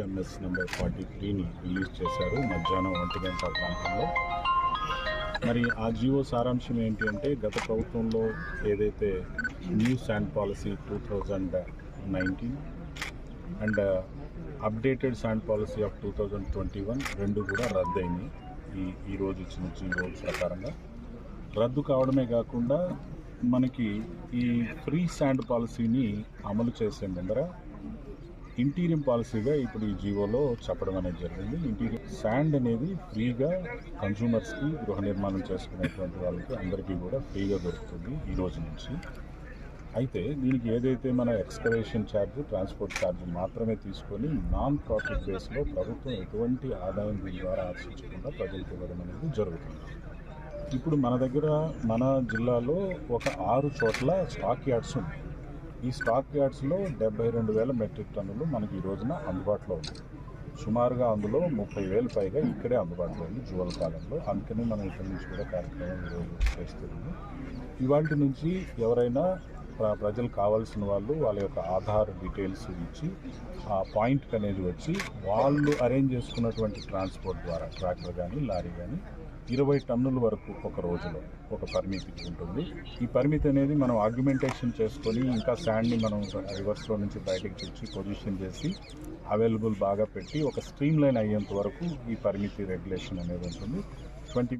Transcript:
MS number forty త్రీని release చేశారు మధ్యాహ్నం ఒంటి గంట ప్రాంతంలో. మరి ఆ జియో సారాంశం ఏంటి అంటే గత ప్రభుత్వంలో ఏదైతే new sand policy two thousand nineteen and updated sand policy of two thousand twenty one రెండు కూడా రద్దయినాయి ఈ ఈరోజు ఇచ్చిన జియో ప్రకారంగా. రద్దు కావడమే కాకుండా మనకి ఈ ఫ్రీ శాండ్ పాలసీని అమలు చేసే ముందర ఇంటీరియం పాలసీగా ఇప్పుడు ఈ జీవోలో చెప్పడం అనేది జరిగింది. ఇంటీరియం శాండ్ అనేది ఫ్రీగా కన్జ్యూమర్స్కి గృహ నిర్మాణం చేసుకునేటువంటి వాళ్ళకి అందరికీ కూడా ఫ్రీగా దొరుకుతుంది ఈ రోజు నుంచి. అయితే దీనికి ఏదైతే మన ఎక్స్కవేషన్ ఛార్జ్ ట్రాన్స్పోర్ట్ ఛార్జ్ మాత్రమే తీసుకొని నాన్ ప్రాఫిట్ బేస్లో ప్రభుత్వం ఎటువంటి ఆదాయం దీని ద్వారా ఆశించకుండా ప్రజలకు ఇవ్వడం అనేది జరుగుతుంది. ఇప్పుడు మన దగ్గర మన జిల్లాలో ఒక ఆరు చోట్ల స్టాక్ యార్డ్స్ ఉన్నాయి. ఈ స్టాక్ యార్డ్స్లో డెబ్బై రెండు వేల మెట్రిక్ టన్నులు మనకి ఈ రోజున అందుబాటులో ఉంది సుమారుగా అందులో ముప్పై వేలు పైగా ఇక్కడే అందుబాటులో ఉంది. జువల్ కాలంలో అందుకని మనం ఇక్కడి నుంచి కూడా కార్యక్రమం ఈరోజు చేస్తుంది ఇవాటి నుంచి ఎవరైనా ప్రజలు కావాల్సిన వాళ్ళు వాళ్ళ యొక్క ఆధార్ డీటెయిల్స్ ఇచ్చి ఆ పాయింట్కి అనేది వచ్చి వాళ్ళు అరేంజ్ చేసుకున్నటువంటి ట్రాన్స్పోర్ట్ ద్వారా ట్రాక్టర్ కానీ లారీ కానీ ఇరవై టన్నుల వరకు ఒక రోజులో ఒక పరిమితి ఉంటుంది. ఈ పరిమితి అనేది మనం ఆర్గ్యుమెంటేషన్ చేసుకొని ఇంకా శాండ్ని మనం రివర్స్లో నుంచి బయటకు తెచ్చి పొజిషన్ చేసి అవైలబుల్ బాగా పెట్టి ఒక స్ట్రీమ్ లైన్ అయ్యేంత వరకు ఈ పరిమితి రెగ్యులేషన్ అనేది ఉంటుంది. ట్వంటీ